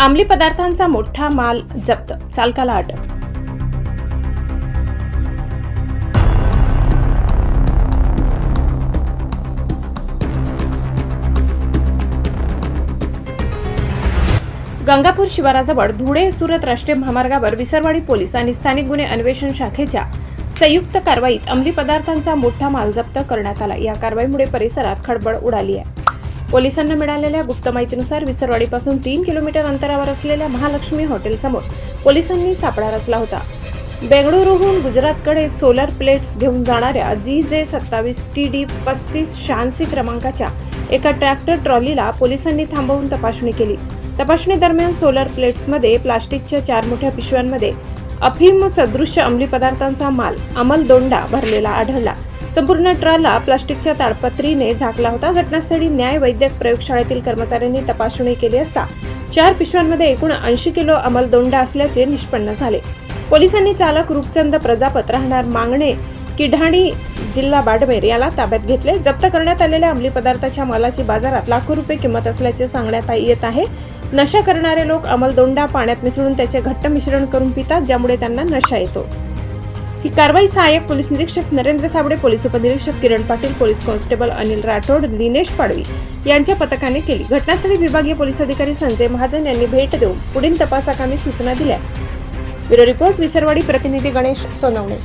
अंमली पदार्थांचा मोठा माल जप्त. चालकाला अटक. गंगापूर शिवाराजवळ धुळे सुरत राष्ट्रीय महामार्गावर विसरवाडी पोलीस आणि स्थानिक गुन्हे अन्वेषण शाखेच्या संयुक्त कारवाईत अंमली पदार्थांचा मोठा माल जप्त करण्यात आला. या कारवाईमुळे परिसरात खळबळ उडाली आहे. पोलिसांना मिळालेल्या गुप्त माहितीनुसार विसरवाडीपासून तीन किलोमीटर अंतरावर असलेल्या महालक्ष्मी हॉटेलसमोर पोलिसांनी सापळा रचला होता. बेंगळुरूहून गुजरातकडे सोलर प्लेट्स घेऊन जाणाऱ्या जी जे सत्तावीस टी डी पस्तीस शहाऐंशी क्रमांकाच्या एका ट्रॅक्टर ट्रॉलीला पोलिसांनी थांबवून तपासणी केली. तपासणी दरम्यान सोलर प्लेट्समध्ये प्लास्टिकच्या चार मोठ्या पिशव्यांमध्ये अफीम सदृश्य अंमली पदार्थांचा माल अमल दोंडा भरलेला आढळला. संपूर्ण ट्रॉला प्लास्टिकच्या ताडपत्रीने झाकला होता. घटनास्थळी न्याय वैद्यक प्रयोगशाळेतील कर्मचाऱ्यांनी तपासणी केली असता चार पिशव्यांमध्ये एकूण ऐंशी किलो अमलदोंडा असल्याचे निष्पन्न झाले. पोलिसांनी चालक रूपचंद प्रजापत राहणार मागणे किढाणी जिल्हा बाडमेर याला ताब्यात घेतले. जप्त करण्यात आलेल्या अंमली पदार्थाच्या मालाची बाजारात लाखो रुपये किंमत असल्याचे सांगण्यात येत आहे. नशा करणारे लोक अमलदोंडा पाण्यात मिसळून त्याचे घट्ट मिश्रण करून पितात ज्यामुळे त्यांना नशा येतो. ही कारवाई सहाय्यक पोलीस निरीक्षक नरेंद्र साबळे पोलीस उपनिरीक्षक किरण पाटील पोलीस कॉन्स्टेबल अनिल राठोड दिनेश पाडवी यांच्या पथकाने केली. घटनास्थळी विभागीय पोलीस अधिकारी संजय महाजन यांनी भेट देऊन पुढील तपासाकामी सूचना दिल्या. ब्युरो रिपोर्ट विसरवाडी प्रतिनिधी गणेश सोनवणे.